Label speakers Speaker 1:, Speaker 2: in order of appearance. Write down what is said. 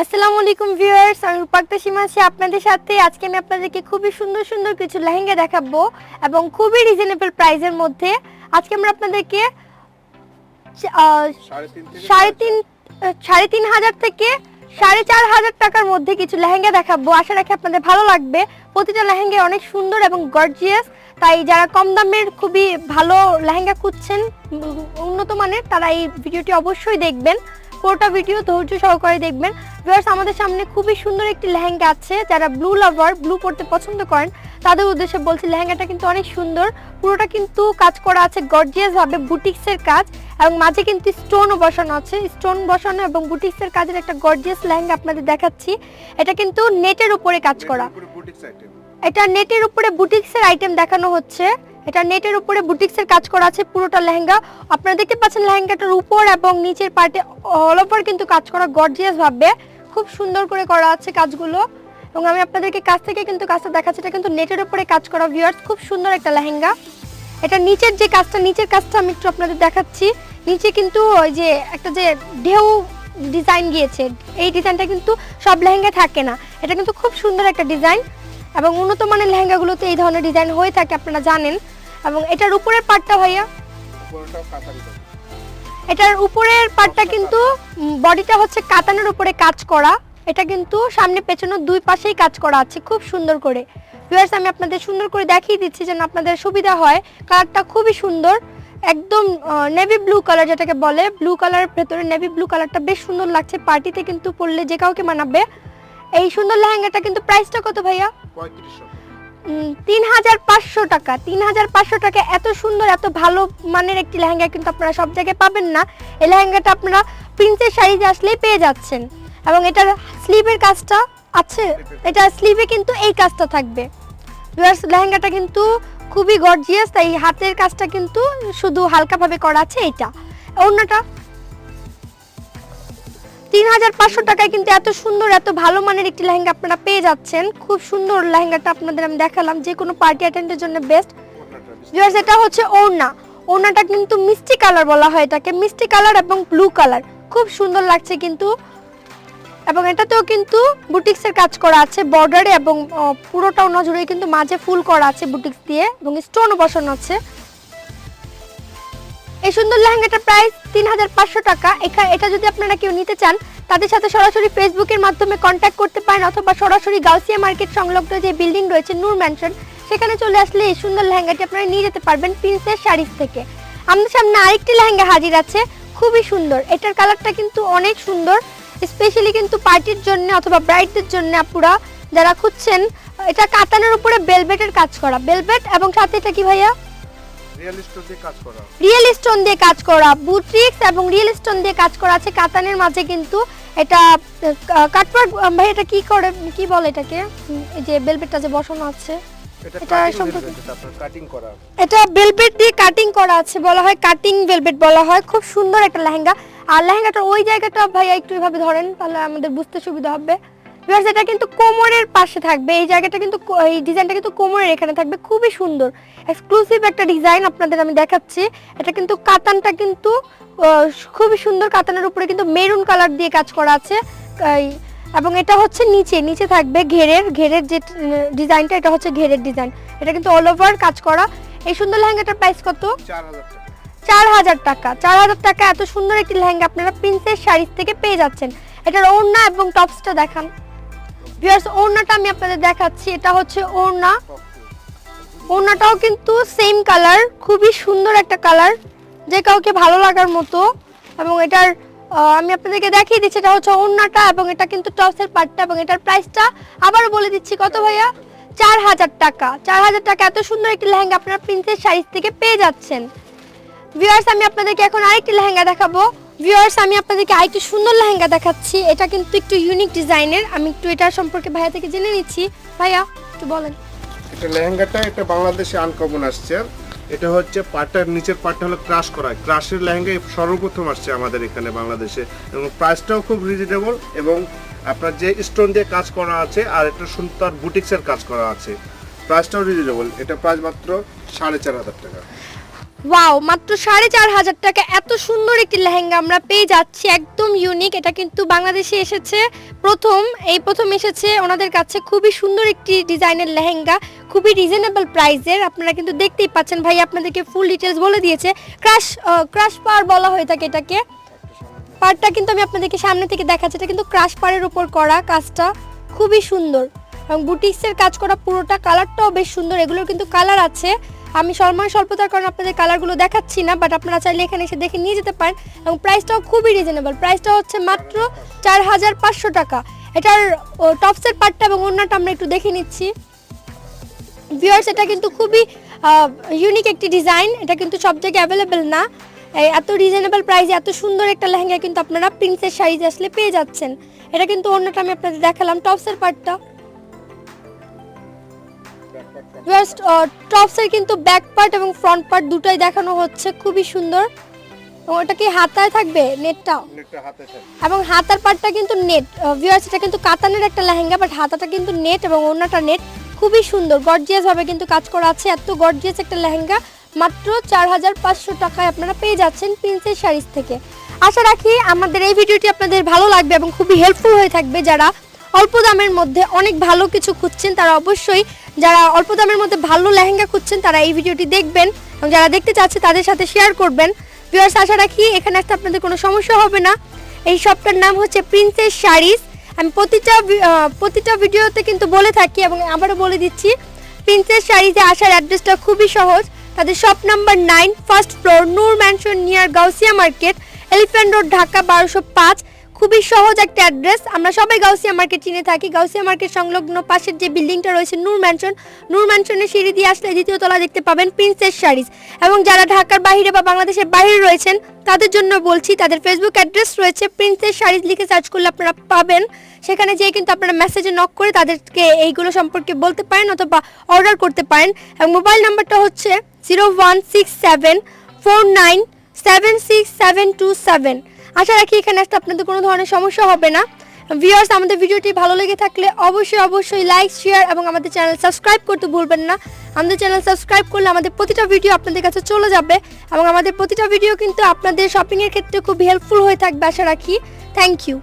Speaker 1: আসসালামু আলাইকুম ভিউয়ার্স, আমি রূপাক্তা সীমা আছি আপনাদের সাথে। আজকে আমি আপনাদেরকে খুবই সুন্দর সুন্দর কিছু লেহেঙ্গা দেখাবো এবং খুবই রিজনেবল প্রাইসের মধ্যে। আজকে আমরা আপনাদেরকে
Speaker 2: সাড়ে তিন
Speaker 1: সাড়ে তিন হাজার থেকে সাড়ে চার হাজার টাকার মধ্যে কিছু লেহেঙ্গা দেখাবো। আশা রাখি আপনাদের ভালো লাগবে। প্রতিটা লেহেঙ্গা অনেক সুন্দর এবং গর্জিয়াস তাই যারা কম দামের খুবই ভালো লেহেঙ্গা খুঁজছেন উন্নত মানের, তারা এই ভিডিওটি অবশ্যই দেখবেন। পুরোটা ভিডিও ধৈর্য সহকারে দেখবেন। ভিউয়ার্স আমাদের সামনে খুবই সুন্দর একটি লেহেঙ্গা আছে যারা ব্লু লাভার ব্লু পড়তে পছন্দ করেন তাদের উদ্দেশ্যে বলছি লেহেঙ্গাটা কিন্তু অনেক সুন্দর। পুরোটা কিন্তু কাজ করা আছে গর্জিয়াস ভাবে বুটিক্সের কাজ এবং মাঝে কিন্তু স্টোনও বসানো আছে। স্টোন বসানো এবং বুটিক্সের কাজের একটা গর্জিয়াস লেহেঙ্গা আপনাদের দেখাচ্ছি। এটা কিন্তু নেটের উপরে কাজ করা। এটা নেটের উপরে বুটিক্সের আইটেম দেখানো হচ্ছে। এটা নেটের উপরে বুটিক্সের কাজ করা আছে, পুরোটা লেহেঙ্গা। আপনারা দেখতে পাচ্ছেন লেহেঙ্গাটার উপর এবং নিচের পার্টে অল ওভার কিন্তু কাজ করা গর্জিয়াস ভাবে। খুব সুন্দর করে করা আছে কাজগুলো। এবং আমি আপনাদেরকে কাছ থেকে কিন্তু কাজটা দেখাচ্ছি, এটা কিন্তু নেটের উপরে কাজ করা ভিউয়ার্স খুব সুন্দর একটা লেহেঙ্গা। এটা নিচের যে কাজটা, নিচের কাজটা আমি একটু আপনাদের দেখাচ্ছি। নিচে কিন্তু ওই যে একটা যে ঢেউ ডিজাইন গিয়েছে, এই ডিজাইনটা কিন্তু সব লেহেঙ্গা থাকে না। এটা কিন্তু খুব সুন্দর একটা ডিজাইন এবং উন্নত মানের লেহেঙ্গাগুলোতে এই ধরনের ডিজাইন হয়ে থাকে, আপনারা জানেন। এবং এটার উপরের পার্টটা ভাইয়া? এটার উপরের পার্টটা কিন্তু বডিটা হচ্ছে কাতানের উপরে কাজ করা। এটা কিন্তু সামনে পেছনে দুই পাশেই কাজ করা আছে খুব সুন্দর করে। ভিউয়ার্স আমি আপনাদের সুন্দর করে দেখিয়ে দিচ্ছি যেন আপনাদের সুবিধা হয়। কালারটা খুবই সুন্দর একদম নেভি ব্লু কালার যেটাকে বলে। ব্লু কালারের ভেতরে নেভি ব্লু কালারটা বেশ সুন্দর লাগছে। পার্টিতে কিন্তু পরলে যে কাউকে মানাবে। এই সুন্দর লেহেঙ্গাটা কিন্তু প্রাইসটা কত ভাইয়া?
Speaker 2: পঁয়ত্রিশশো।
Speaker 1: তিন হাজার পাঁচশো টাকা। তিন হাজার পাঁচশো টাকা এত সুন্দর, এত ভালো মানের একটি লেহেঙ্গা কিন্তু আপনারা সব জায়গায় পাবেন না। এই লেহেঙ্গাটা আপনারা প্রিন্সের শাড়িতে আসলেই পেয়ে যাচ্ছেন। এবং এটার স্লিভের কাজটা আছে, এটা স্লিভে কিন্তু এই কাজটা থাকবে। লেহেঙ্গাটা কিন্তু খুবই গর্জিয়াস, তাই হাতের কাজটা কিন্তু শুধু হালকাভাবে করা আছে এইটা। অন্যটা তিন হাজার পাঁচশো টাকায় কিন্তু এত সুন্দর এত ভালো মানের একটি লেহেঙ্গা আপনারা পেয়ে যাচ্ছেন। খুব সুন্দর লেহেঙ্গাটা আপনাদের আমি দেখালাম যে কোনো পার্টি অ্যাটেন্ডের জন্য বেস্ট। ভিউয়ার্স এটা হচ্ছে ওড়না। ওড়নাটা কিন্তু মিষ্টি কালার বলা হয় এটাকে মিষ্টি কালার এবং ব্লু কালার। খুব সুন্দর লাগছে কিন্তু। এবং এটাতেও কিন্তু বুটিক্সের কাজ করা আছে বর্ডারে এবং আহ, পুরোটা ওনা জুড়ে কিন্তু মাঝে ফুল করা আছে বুটিক্স দিয়ে এবং স্টোনও বসানো আছে। এই সুন্দর লেহেঙ্গাটার প্রাইস তিন হাজার পাঁচশো টাকা। এটা যদি আপনারা কেউ নিতে চান, তাদের সাথে সরাসরি ফেসবুকের মাধ্যমে কন্ট্যাক্ট করতে পারেন অথবা সরাসরি গাউসিয়া মার্কেট সংলগ্ন যে বিল্ডিং রয়েছে, নূর ম্যানশন সেখানে চলে আসলে এই সুন্দর লেহেঙ্গাটি আপনারা নিয়ে যেতে পারবেন প্রিন্সের শাড়িজ থেকে। আমাদের সামনে আরেকটি লেহেঙ্গা হাজির আছে, খুবই সুন্দর। এটার কালারটা কিন্তু অনেক সুন্দর স্পেশালি কিন্তু পার্টির জন্য অথবা ব্রাইডদের জন্য আপুরা যারা খুঁজছেন, এটা কাতানের উপরে বেলভেটের কাজ করা। বেলভেট এবং সাথে এটা কি ভাইয়া?
Speaker 2: রিয়েলিস্ট দিয়ে কাজ করা।
Speaker 1: রিয়েল স্টোন দিয়ে কাজ করা বুট্রিক্স এবং রিয়েল স্টোন দিয়ে কাজ করা আছে। কাতানের মাঝে কিন্তু এটা কাটওয়ার্ক ভাই এটা কি করে কি বলে এটাকে? এই যে বেলভেটটা যে বসানো আছে
Speaker 2: এটা কাটিং করা।
Speaker 1: দিয়ে কাটিং করা আছে বলা হয় কাটিং ভেলভেট বলা হয়। খুব সুন্দর একটা লেহেঙ্গা। আর লেহেঙ্গাটার ওই জায়গাটা ভাইয়া একটু এভাবে ধরেন তাহলে আমাদের বুঝতে সুবিধা হবে। Viewers, এটা কিন্তু কোমরের পাশে থাকবে। এই জায়গাটা কিন্তু এই ডিজাইনটা কিন্তু কোমরের এখানে থাকবে। খুবই সুন্দর। এক্সক্লুসিভ একটা ডিজাইন আপনাদের আমি দেখাচ্ছি। এটা কিন্তু কাতানটা কিন্তু খুবই সুন্দর কাতানের উপরে কিন্তু মেরুন কালার দিয়ে কাজ করা আছে। এবং এটা হচ্ছে নিচে। নিচে থাকবে ঘেরের ঘেরের যে ডিজাইনটা এটা হচ্ছে ঘেরের ডিজাইন এটা কিন্তু অল ওভার কাজ করা। এই সুন্দর লেহেঙ্গাটার প্রাইস কত?
Speaker 2: চার হাজার টাকা।
Speaker 1: চার হাজার টাকা এত সুন্দর একটি লেহেঙ্গা আপনারা প্রিন্সেস শাড়িজ থেকে পেয়ে যাচ্ছেন। এটার ওড়না এবং টপসটা দেখান। ভিউয়ার্স ওড়নাটা আমি আপনাদের দেখাচ্ছি। এটা হচ্ছে ওড়না। ওড়নাটাও কিন্তু সেম কালার খুবই সুন্দর একটা কালার যে কাউকে ভালো লাগার মতো। এবং এটার আমি আপনাদেরকে দেখিয়ে দিচ্ছি, এটা হচ্ছে ওড়নাটা এবং এটা কিন্তু টপসের পার্টটা এবং এটার প্রাইসটা আবারও বলে দিচ্ছি, কত ভাইয়া? চার হাজার টাকা। চার হাজার টাকা, এত সুন্দর একটি লেহেঙ্গা আপনারা প্রিন্সেস শাড়িজ থেকে পেয়ে যাচ্ছেন। ভিউয়ার্স আমি আপনাদেরকে এখন আরেকটি লেহেঙ্গা দেখাবো। ভিউয়ার্স আমি আপনাদেরকে আরেকটি সুন্দর লেহেঙ্গা দেখাচ্ছি। এটা কিন্তু একটু ইউনিক ডিজাইনের আমি একটু এটা সম্পর্কে ভাইয়া থেকে জেনে নিচ্ছি। ভাইয়া, একটু বলেন।
Speaker 2: এটা লেহেঙ্গাটা, এটা বাংলাদেশে আনকমন আসছে। এটা হচ্ছে পাটটার নিচের পাটটা হলো ক্রাশ করা। ক্রাশের লেহেঙ্গা সর্বপ্রথম আসছে আমাদের এখানে বাংলাদেশে। এবং প্রাইসটাও খুব রিজনেবল এবং আপনার যে স্টোন দিয়ে কাজ করা আছে আর একটা সুন্দর বুটিক্সের কাজ করা আছে প্রাইসটাও রিজনেবল এটা প্রাইস মাত্র সাড়ে চার হাজার টাকা।
Speaker 1: ওয়াও মাত্র সাড়ে চার হাজার টাকা। এত সুন্দর একটি লেহেঙ্গা আমরা পেয়ে যাচ্ছি, একদম ইউনিক এটা কিন্তু বাংলাদেশে এসেছে প্রথম, এই প্রথম এসেছে ওনাদের কাছে খুবই সুন্দর একটি ডিজাইনের লেহেঙ্গা, খুবই রিজনেবল প্রাইসের আপনারা কিন্তু দেখতেই পাচ্ছেন, ভাই আপনাদেরকে ফুল ডিটেলস বলে দিয়েছে। ক্রাশ ক্রাশ পার বলা হয়ে থাকে এটাকে। পাড়টা কিন্তু আমি আপনাদেরকে সামনে থেকে দেখাচ্ছি। এটা কিন্তু ক্রাশ পাড়ের উপর করা কাজটা, খুবই সুন্দর। এবং বুটিক্সের কাজ করা পুরোটা কালারটাও বেশ সুন্দর। এগুলোর কিন্তু কালার আছে। আমি সময় স্বল্পতার কারণে আপনাদের কালারগুলো দেখাচ্ছি না বাট আপনারা চাইলে এখানে এসে দেখে নিয়ে যেতে পারেন এবং প্রাইসটাও খুবই রিজনেবল প্রাইসটা হচ্ছে মাত্র চার হাজার পাঁচশো টাকা। এটার টপসের পার্টটা এবং অন্যটা আমরা একটু দেখে নিচ্ছি। ভিউয়ার্স এটা কিন্তু খুবই ইউনিক একটি ডিজাইন এটা কিন্তু সব জায়গায় অ্যাভেলেবেল না। এত রিজনেবল প্রাইসে এত সুন্দর একটা লেহেঙ্গা কিন্তু আপনারা প্রিন্সের শাড়িতে আসলে পেয়ে যাচ্ছেন। এটা কিন্তু অন্যটা আমি আপনাদের দেখালাম টপসের পার্টটা ভিউয়ার্স টপসের কিন্তু ব্যাক পার্ট এবং ফ্রন্ট পার্ট দুটোই দেখানো হচ্ছে খুবই সুন্দর। এবং ওটা কি হাতায় থাকবে? নেটটা
Speaker 2: একটা হাতে থাকে
Speaker 1: এবং হাতার পার্টটা কিন্তু নেট ভিউয়ার্স এটা কিন্তু কাতানের একটা লেহেঙ্গা বাট হাতাটা কিন্তু নেট এবং ওড়নাটা নেট খুবই সুন্দর গর্জিয়াস ভাবে কিন্তু কাজ করা আছে এত গর্জিয়াস একটা লেহেঙ্গা। মাত্র চার হাজার পাঁচশো টাকায় আপনারা পেয়ে যাচ্ছেন প্রিন্সেস শাড়িজ থেকে। আশা রাখি আমাদের এই ভিডিওটি আপনাদের ভালো লাগবে এবং খুবই হেল্পফুল হয়ে থাকবে যারা অল্প দামের মধ্যে অনেক ভালো কিছু খুঁজছেন তারা অবশ্যই যারা অল্প দামের মধ্যে ভালো লেহেঙ্গা খুঁজছেন, তারা এই ভিডিওটি দেখবেন এবং যারা দেখতে চাচ্ছে তাদের সাথে শেয়ার করবেন। ভিউয়ার্স আশা রাখি এখানে আসতে আপনাদের কোনো সমস্যা হবে না। এই শপটার নাম হচ্ছে প্রিন্সেস শাড়িজ আমি প্রতিটা প্রতিটা ভিডিওতে কিন্তু বলে থাকি এবং আবারও বলে দিচ্ছি প্রিন্সেস শাড়িজে আসার অ্যাড্রেসটা খুবই সহজ। তাদের shop number nine first floor Noor mansion near Gausia market elephant road Dhaka বারোশো পাঁচ। খুবই সহজ একটা অ্যাড্রেস। আমরা সবাই গাউসিয়া মার্কেট চিনে থাকি। গাউসিয়া মার্কেট সংলগ্ন পাশের যে বিল্ডিংটা রয়েছে নূর ম্যানশন, নূর ম্যানশনের সিঁড়ি দিয়ে আসলে দ্বিতীয় তলা দেখতে পাবেন প্রিন্সেস শাড়িজ। এবং যারা ঢাকার বাইরে বা বাংলাদেশের বাইরে রয়েছেন, তাদের জন্য বলছি, তাদের ফেসবুক অ্যাড্রেস রয়েছে প্রিন্সেস শাড়িজ লিখে সার্চ করলে আপনারা পাবেন। সেখানে যেয়ে কিন্তু আপনারা মেসেজে নক করে তাদেরকে এইগুলো সম্পর্কে বলতে পারেন অথবা অর্ডার করতে পারেন। এবং মোবাইল নাম্বারটা হচ্ছে zero one six seven four nine seven six seven two seven আশা রাখি এখানে আসতে আপনাদের কোনো ধরনের সমস্যা হবে না। ভিউয়ার্স আমাদের ভিডিওটি ভালো লেগে থাকলে অবশ্যই অবশ্যই লাইক শেয়ার এবং আমাদের চ্যানেল সাবস্ক্রাইব করতে ভুলবেন না। আমাদের চ্যানেল সাবস্ক্রাইব করলে আমাদের প্রতিটা ভিডিও আপনাদের কাছে চলে যাবে এবং আমাদের প্রতিটা ভিডিও কিন্তু আপনাদের শপিংয়ের ক্ষেত্রে খুব হেল্পফুল হয়ে থাকবে, আশা রাখি। Thank you